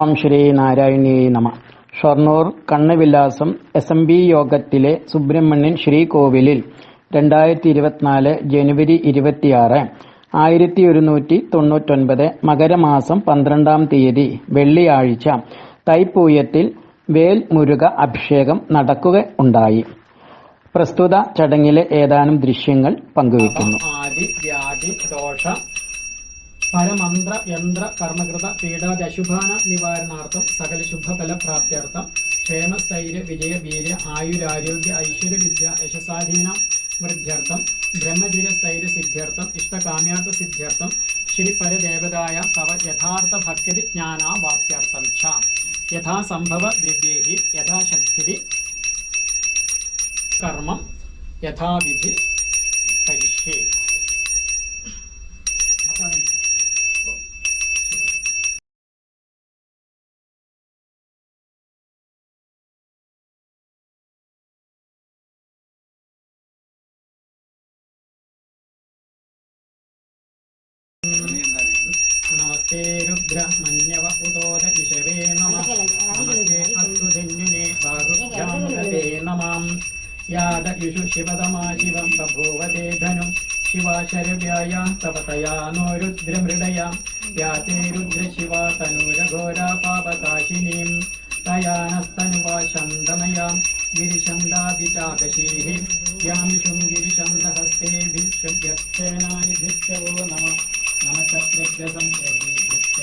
ഓം ശ്രീ നാരായണീ നമ Shoranur Kannavilasam S M B യോഗത്തിലെ സുബ്രഹ്മണ്യൻ ശ്രീകോവിലിൽ രണ്ടായിരത്തി ഇരുപത്തിനാല് ജനുവരി ഇരുപത്തിയാറ് ആയിരത്തി ഒരുന്നൂറ്റി തൊണ്ണൂറ്റൊൻപത് മകരമാസം പന്ത്രണ്ടാം തീയതി വെള്ളിയാഴ്ച തൈപ്പൂയത്തിൽ വേൽ മുരുക അഭിഷേകം നടക്കുക ഉണ്ടായി പ്രസ്തുത ചടങ്ങിലെ ഏതാനും ദൃശ്യങ്ങൾ പങ്കുവയ്ക്കുന്നു ആദി വ്യാധി ദോഷ പരമന്ത്ര യന്ത്ര കർമ്മകൃത പീഡാദി അശുഭാന നിവാരണാർത്ഥം സകല ശുഭഫല പ്രാപ്ത്യർത്ഥം. ക്ഷേമസ്ഥൈര്യ വിജയ വീര്യ ആയുരാരോഗ്യ ഐശ്വര്യ വിദ്യ യശസ്വാധീന വൃദ്ധ്യർത്ഥം. ബ്രഹ്മചര്യ സ്ഥൈര്യ സിദ്ധ്യർത്ഥം. ഇഷ്ടകാമ്യാർത്ഥ സിദ്ധ്യർത്ഥം. ശ്രീപരദേവതായ തവ യഥാർത്ഥ ഭക്തി ജ്ഞാനാവാപ്യർത്ഥം ച. യഥാസംഭവ ദ്രവ്യേഹി യഥാശക്തി കർമ്മം യഥാവിധി കരിഷ്യേ. नमस्ते रुद्र मन्यव उदोद नमः। नमस्ते अस्तु धन्युने बाहुभ्यामुदे नमाम् याद शिवतमा शिवदमा शिवं बभूव ते धनुं। शिवाशरव्याया तव तया नो रुद्रमृडया। या ते रुद्रशिवा तनूरघोरा पापकाशिनीं। तया नस्तनुवा छन्दमया गिरिशन्दाभिटाकशीः यामिषुं गिरिशन्दहस्ते व्यक्षेनानि भिक्षवो नमः। మన నమస్కృత్య సంప్రదీకృత్య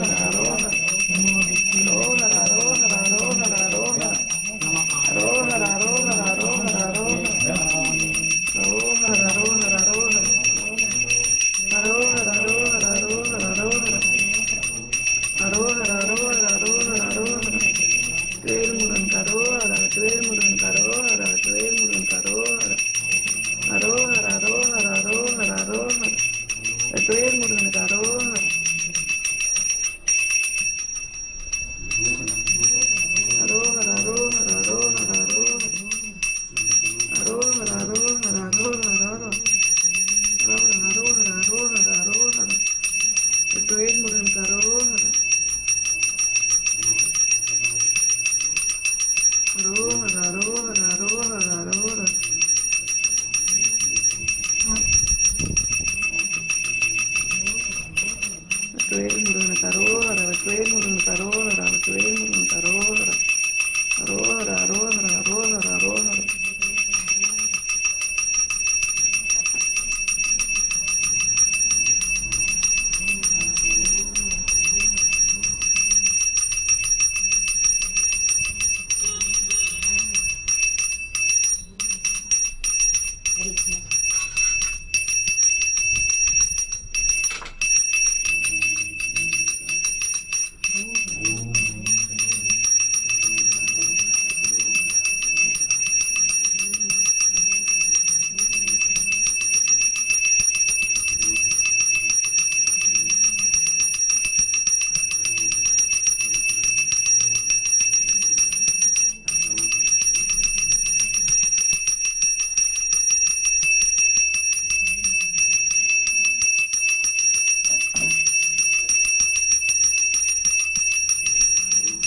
Estoy desmoronada.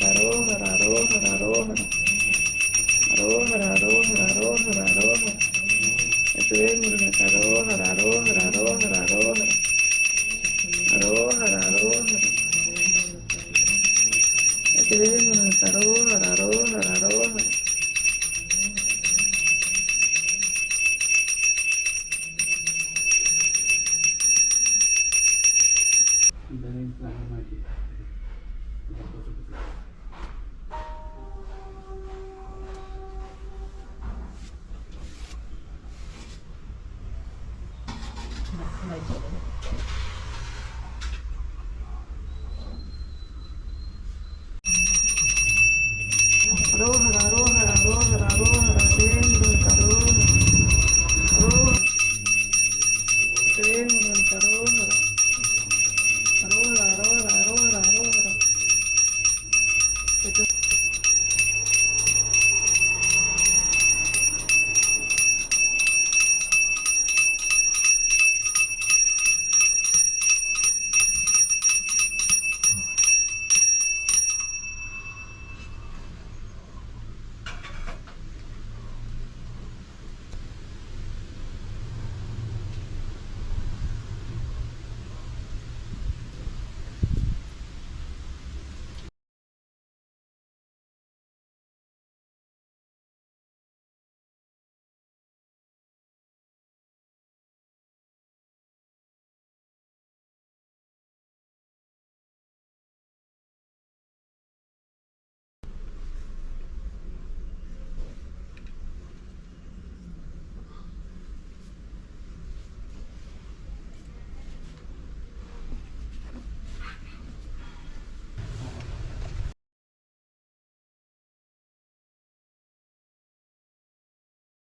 Arohara, arohara, arohara. Gracias.